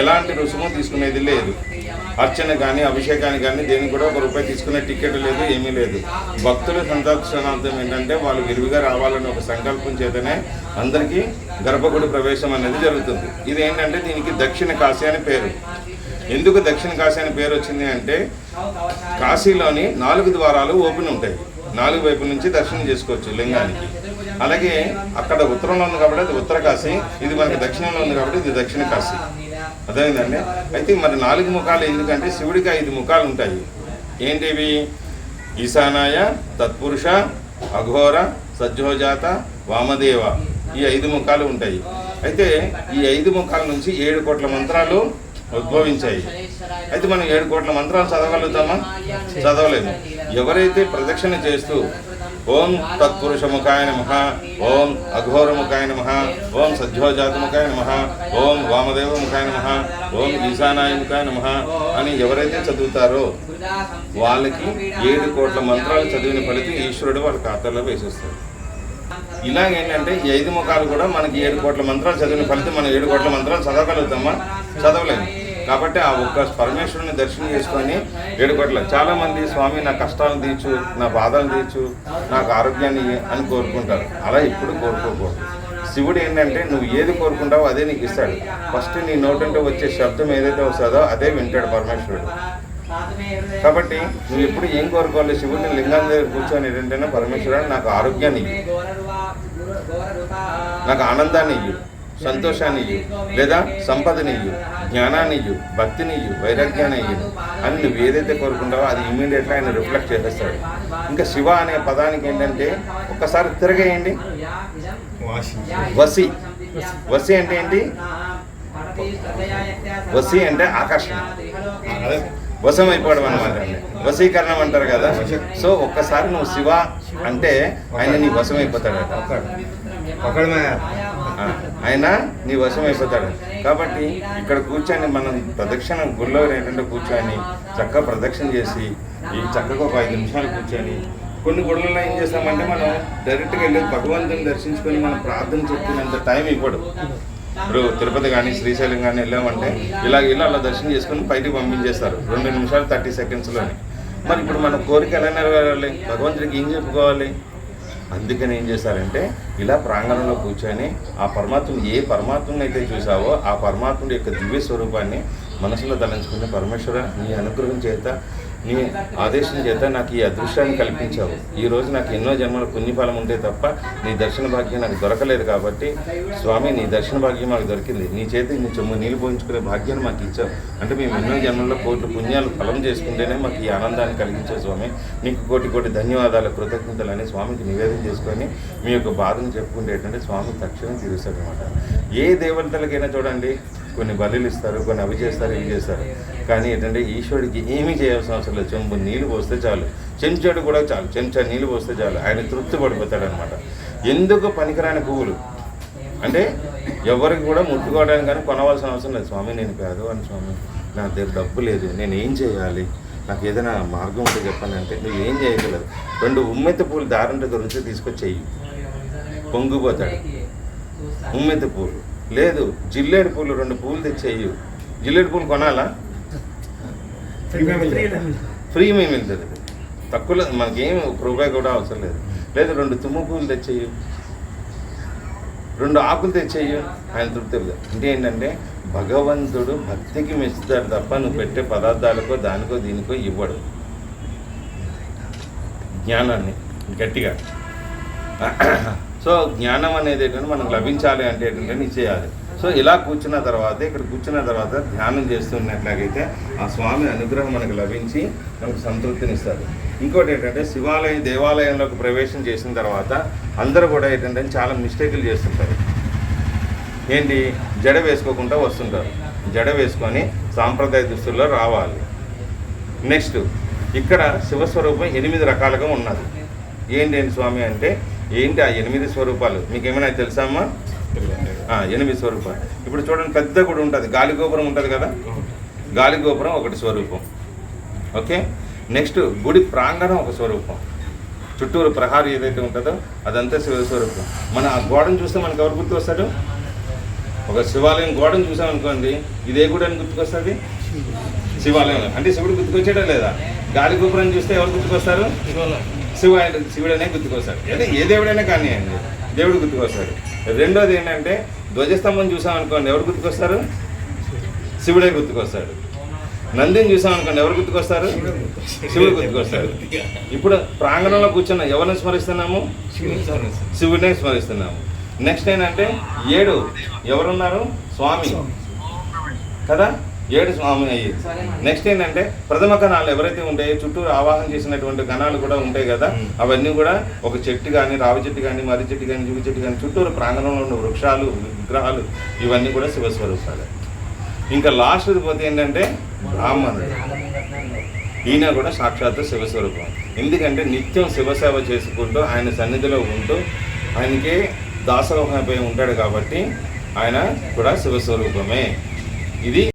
ఎలాంటి రుసుము తీసుకునేది లేదు. అర్చన కానీ అభిషేకానికి కానీ దేనికి కూడా ఒక రూపాయి తీసుకునే టికెట్ లేదు ఏమీ లేదు. భక్తుల సందర్శనార్థం ఏంటంటే వాళ్ళు విరివిగా రావాలని ఒక సంకల్పం చేతనే అందరికీ గర్భగుడి ప్రవేశం అనేది జరుగుతుంది. ఇది ఏంటంటే దీనికి దక్షిణ కాశీ అని పేరు. ఎందుకు దక్షిణ కాశీ అని పేరు వచ్చింది అంటే కాశీలోని నాలుగు ద్వారాలు ఓపెన్ ఉంటాయి. నాలుగు వైపు నుంచి దర్శనం చేసుకోవచ్చు లింగానికి. అలాగే అక్కడ ఉత్తరంలో ఉంది కాబట్టి అది ఉత్తర కాశీ ఇది మనకి దక్షిణంలో ఉంది కాబట్టి ఇది దక్షిణ కాశీ. అర్థమైందండి? అయితే మరి నాలుగు ముఖాలు ఎందుకంటే శివుడికి ఐదు ముఖాలు ఉంటాయి. ఏంటివి? ఈశానాయ తత్పురుష అఘోర సజ్జోజాత వామదేవ ఈ ఐదు ముఖాలు ఉంటాయి. అయితే ఈ ఐదు ముఖాల నుంచి ఏడు కోట్ల మంత్రాలు ఉద్భవించాయి. అయితే మనం ఏడు కోట్ల మంత్రాలు చదవగలుగుతామా? చదవలేము ఎవరైతే ప్రదక్షిణ చేస్తూ ఓం తత్పురుష ముఖాయ నమ ఓం అఘోరముఖాయ నమ ఓం సజ్జోజాత ముఖాయ నమ ఓం వామదేవ ముఖాయ నమ ఓం ఈశానాయముఖాయ నమ అని ఎవరైతే చదువుతారో వాళ్ళకి ఏడు కోట్ల మంత్రాలు చదివిన ఫలితం ఈశ్వరుడు వాళ్ళ ఖాతాలో వేసేస్తాడు ఇలాగేంటంటే ఈ ఐదు ముఖాలు కూడా మనకి ఏడు కోట్ల మంత్రాలు చదివిన ఫలితం మనం ఏడు కోట్ల మంత్రాలు చదవగలుగుతామా? చదవలేము. కాబట్టి ఆ ఒక్క పరమేశ్వరుని దర్శనం చేసుకొని ఏడు చాలామంది చాలా మంది స్వామి నా కష్టాలను తీర్చు నా బాధలు తీర్చు నాకు ఆరోగ్యాన్ని అని కోరుకుంటారు. అలా ఎప్పుడు కోరుకోకూడదు. శివుడు ఏంటంటే నువ్వు ఏది కోరుకుంటావో అదే నీకు ఇస్తాడు. ఫస్ట్ నీ నోటంటే వచ్చే శబ్దం ఏదైతే వస్తుందో అదే వింటాడు పరమేశ్వరుడు. కాబట్టి నువ్వు ఎప్పుడు ఏం కోరుకోవాలి? శివుడిని లింగం దగ్గర కూర్చొని ఏంటంటే పరమేశ్వరుడు నాకు ఆరోగ్యాన్ని ఇయ్యి. నాకు ఆనందాన్ని ఇవ్వు సంతోషాన్ని ఇయ్యు లేదా సంపదనియ్యు జ్ఞానాన్నియ్యు భక్తినియ్యు ఇయ్యు వైరాగ్యాన్ని ఇయ్యు అని నువ్వు ఏదైతే కోరుకుంటావో అది ఇమీడియట్గా ఆయన రిఫ్లెక్ట్ చేసేస్తాడు. ఇంకా శివ అనే పదానికి ఏంటంటే ఒక్కసారి తిరగేయండి. వసి. వసి అంటే ఏంటి? వసి అంటే ఆకర్షణ. వశం అయిపోవడం అనమాట వశీకరణం అంటారు కదా. సో ఒక్కసారి నువ్వు శివ అంటే ఆయన నీ వశం అయిపోతాడు ఆయన నీ వశం అయిపోతాడు. కాబట్టి ఇక్కడ కూర్చొని మనం ప్రదక్షిణ గుళ్ళో ఏంటంటే కూర్చొని చక్కగా ప్రదక్షిణ చేసి ఈ చక్కగా ఒక ఐదు నిమిషాలు కూర్చొని కొన్ని గుళ్ళల్లో ఏం చేస్తామంటే మనం డైరెక్ట్గా వెళ్ళి భగవంతుని దర్శించుకొని మనం ప్రార్థన చెప్పుకునేంత టైం ఇవ్వడు. ఇప్పుడు తిరుపతి కానీ శ్రీశైలం కానీ వెళ్ళామంటే ఇలా ఇలా అలా దర్శనం చేసుకొని బయటికి పంపించేస్తారు. రెండు నిమిషాలు థర్టీ సెకండ్స్లోనే. మరి ఇప్పుడు మన కోరిక ఎలా నెరవేరాలి. భగవంతుడికి ఏం చెప్పుకోవాలి? అందుకని ఏం చేశారంటే ఇలా ప్రాంగణంలో కూర్చొని ఆ పరమాత్ముని ఏ పరమాత్మని అయితే చూసావో ఆ పరమాత్ముడి యొక్క దివ్య స్వరూపాన్ని మనసులో తలంచుకుని పరమేశ్వర నీ అనుగ్రహం చేత నీ ఆదేశం చేత నాకు ఈ అదృష్టాన్ని కల్పించావు. ఈ రోజు నాకు ఎన్నో జన్మల పుణ్యఫలం ఉంటే తప్ప నీ దర్శన భాగ్యం నాకు దొరకలేదు కాబట్టి స్వామి నీ దర్శన భాగ్యం మాకు దొరికింది. నీ చేతి నీ చెమ్ము నీళ్ళు పోయించుకునే భాగ్యాన్ని మాకు ఇచ్చావు. అంటే మేము ఎన్నో జన్మల్లో కోట్లు పుణ్యాలు ఫలం చేసుకుంటేనే మాకు ఈ ఆనందాన్ని కలిగించావు స్వామి. నీకు కోటి కోటి ధన్యవాదాలు కృతజ్ఞతలు అని స్వామికి నివేదన చేసుకొని మీ యొక్క బాధను చెప్పుకుంటేటంటే స్వామి తక్షణం తీరుస్తాడు అనమాట ఏ దేవతలకైనా చూడండి కొన్ని బలులు ఇస్తారు కొన్ని అవి చేస్తారు ఇవి చేస్తారు. కానీ ఏంటంటే ఈశ్వరుడికి ఏమీ చేయాల్సిన అవసరం లేదు. చెంబు నీళ్ళు పోస్తే చాలు. చెంచాడు కూడా చాలు. చెంచా నీళ్ళు పోస్తే చాలు. ఆయన తృప్తి పడిపోతాడు అనమాట ఎందుకు పనికిరాని పువ్వులు? అంటే ఎవరికి కూడా ముట్టుకోవడానికి కానీ కొనవలసిన అవసరం లేదు. స్వామి నేను కాదు అని స్వామి నా దగ్గర డబ్బు లేదు. నేను ఏం చేయాలి? నాకు ఏదైనా మార్గం ఉంటే చెప్పండి అంటే నువ్వు ఏం చేయగలదు రెండు ఉమ్మెత్తి పూలు దారంటే దొరికితే తీసుకొచ్చేయి. పొంగిపోతాడు. ఉమ్మెత్తి పూలు. లేదు జిల్లేడు పూలు రెండు పూలు తెచ్చేయు. జిల్లేడు పూలు కొనాలా? ఫ్రీ మేము వెళ్తుంది తక్కువలో మనకేం ఒక రూపాయి కూడా అవసరం లేదు. లేదు రెండు తుమ్ము పూలు తెచ్చేయు. రెండు ఆకులు తెచ్చేయు. ఆయన తృప్తి లేదు. అంటే ఏంటంటే భగవంతుడు భక్తికి మెచ్చుతాడు తప్ప నువ్వు పెట్టే పదార్థాలకో దానికో దీనికో ఇవ్వడు. జ్ఞానాన్ని గట్టిగా. సో జ్ఞానం అనేది ఏంటంటే మనకు లభించాలి అంటే ఏంటంటే నీ చేయాలి సో ఇలా కూర్చున్న తర్వాత ఇక్కడ కూర్చున్న తర్వాత ధ్యానం చేస్తున్నట్లయితే ఆ స్వామి అనుగ్రహం మనకు లభించి మనకు సంతృప్తినిస్తారు ఇంకోటి ఏంటంటే శివాలయం దేవాలయంలోకి ప్రవేశం చేసిన తర్వాత అందరూ కూడా ఏంటంటే చాలా మిస్టేకులు చేస్తుంటారు. ఏంటి? జడ వేసుకోకుండా వస్తుంటారు. జడ వేసుకొని సాంప్రదాయ దుస్తుల్లో రావాలి. నెక్స్ట్ ఇక్కడ శివస్వరూపం ఎనిమిది రకాలుగా ఉన్నది. ఏంటి స్వామి అంటే ఏంటి ఆ ఎనిమిది స్వరూపాలు? మీకు ఏమైనా తెలుసామా ఎనిమిది స్వరూపాలు. ఇప్పుడు చూడండి పెద్ద గుడి ఉంటుంది. గాలి గోపురం ఉంటుంది కదా? గాలి గోపురం ఒకటి స్వరూపం. ఓకే? నెక్స్ట్ గుడి ప్రాంగణం ఒక స్వరూపం. చుట్టూరు ప్రహారం ఏదైతే ఉంటుందో అదంతా శివ స్వరూపం. మన ఆ గోడను చూస్తే మనకు ఎవరు గుర్తు వస్తాడు ఒక శివాలయం గోడను చూసామనుకోండి అనుకోండి ఇది గుడి అని గుర్తుకొస్తుంది? శివాలయం అంటే శివుడు గుర్తుకొచ్చాడా లేదా? గాలి గోపురం చూస్తే ఎవరు గుర్తుకొస్తారు? శివ శివుడనే గుర్తుకొస్తాడు అంటే ఏ దేవుడైనా కానివ్వండి దేవుడు గుర్తుకొస్తాడు. రెండోది ఏంటంటే ధ్వజస్తంభం చూసామనుకోండి ఎవరు గుర్తుకొస్తారు? శివుడే గుర్తుకొస్తాడు. నందిని చూసాం అనుకోండి ఎవరు గుర్తుకొస్తారు? శివుడు గుర్తుకొస్తాడు. ఇప్పుడు ప్రాంగణంలో కూర్చున్న ఎవరిని స్మరిస్తున్నాము? శివుడినే స్మరిస్తున్నాము. నెక్స్ట్ ఏంటంటే ఏడు ఎవరున్నారు? స్వామి. కదా? ఏడు స్వామి అయ్యి. నెక్స్ట్ ఏంటంటే ప్రథమ కణాలు ఎవరైతే ఉంటాయో చుట్టూ ఆవాహన చేసినటువంటి కణాలు కూడా ఉంటాయి కదా అవన్నీ కూడా ఒక చెట్టు కానీ రావి చెట్టు కానీ మర్రి చెట్టు కానీ జుగు చెట్టు కానీ చుట్టూరు ప్రాంగణంలో ఉన్న వృక్షాలు విగ్రహాలు ఇవన్నీ కూడా శివస్వరూపాలే. ఇంకా లాస్ట్ పోతే ఏంటంటే బ్రాహ్మణుడు. ఈయన కూడా సాక్షాత్తు శివస్వరూపం. ఎందుకంటే నిత్యం శివసేవ చేసుకుంటూ ఆయన సన్నిధిలో ఉంటూ ఆయనకి దాసోహమైపోయి ఉంటాడు కాబట్టి ఆయన కూడా శివస్వరూపమే. ఇది